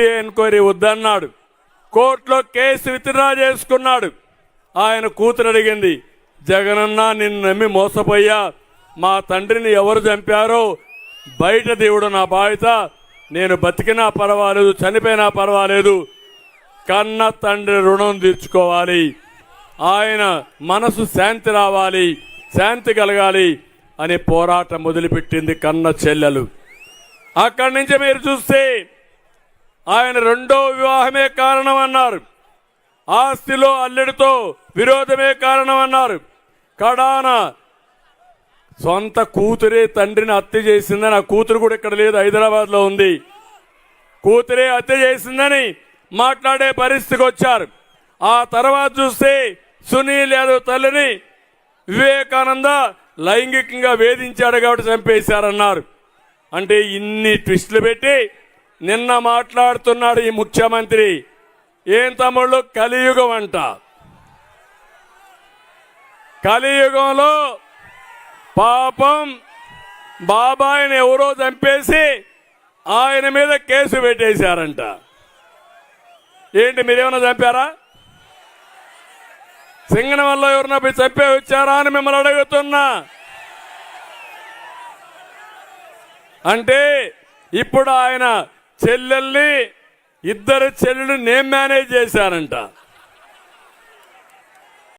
Enquiry వద్దన్నాడు. కోర్టులో case withdraw చేసుకున్నాడు. ఆయన కూతురు అడిగింది జగనన్న నిన్ను నమ్మి మోసపోయా మా తండ్రిని ఎవరు చంపారో? బయట దేవుడు నా బాధిత నేను బతికినా పర్వాలేదు చనిపోయినా పర్వాలేదు. కన్న తండ్రి రుణం తీర్చుకోవాలి. ఆయన మనసు శాంతి రావాలి శాంతి కలగాలి అనే పోరాటం మొదలుపెట్టింది కన్న చెల్లెలు. అక్కడి నుంచి మీరు చూస్తే ఆయన రెండో వివాహమే కారణం అన్నారు ఆస్తిలో అల్లెడితో విరోధమే కారణం అన్నారు కడాన సొంత కూతురే తండ్రిని హత్య చేసిందని ఆ కూతురు కూడా ఇక్కడ లేదు హైదరాబాద్లో ఉంది. కూతురే హత్య చేసిందని మాట్లాడే పరిస్థితికి వచ్చారు. ఆ తర్వాత చూస్తే సునీల్ యాదవ్ తల్లిని వివేకానంద లైంగికంగా వేధించాడు కాబట్టి చంపేశారన్నారు. అంటే ఇన్ని ట్విస్టులు పెట్టి నిన్న మాట్లాడుతున్నాడు ఈ ముఖ్యమంత్రి. ఏం తమ్ముళ్ళు? కలియుగం అంట. కలియుగంలో పాపం బాబాయిని ఎవరో చంపేసి ఆయన మీద కేసు పెట్టేశారంట. ఏంటి మీరేమన్నా చంపారా? సింగన వల్ల ఎవరన్నా పోయి చంపే వచ్చారా అని మిమ్మల్ని అడుగుతున్నా. అంటే ఇప్పుడు ఆయన చెల్లెల్ని ఇద్దరు చెల్లెలు నేను మేనేజ్ చేశానంట.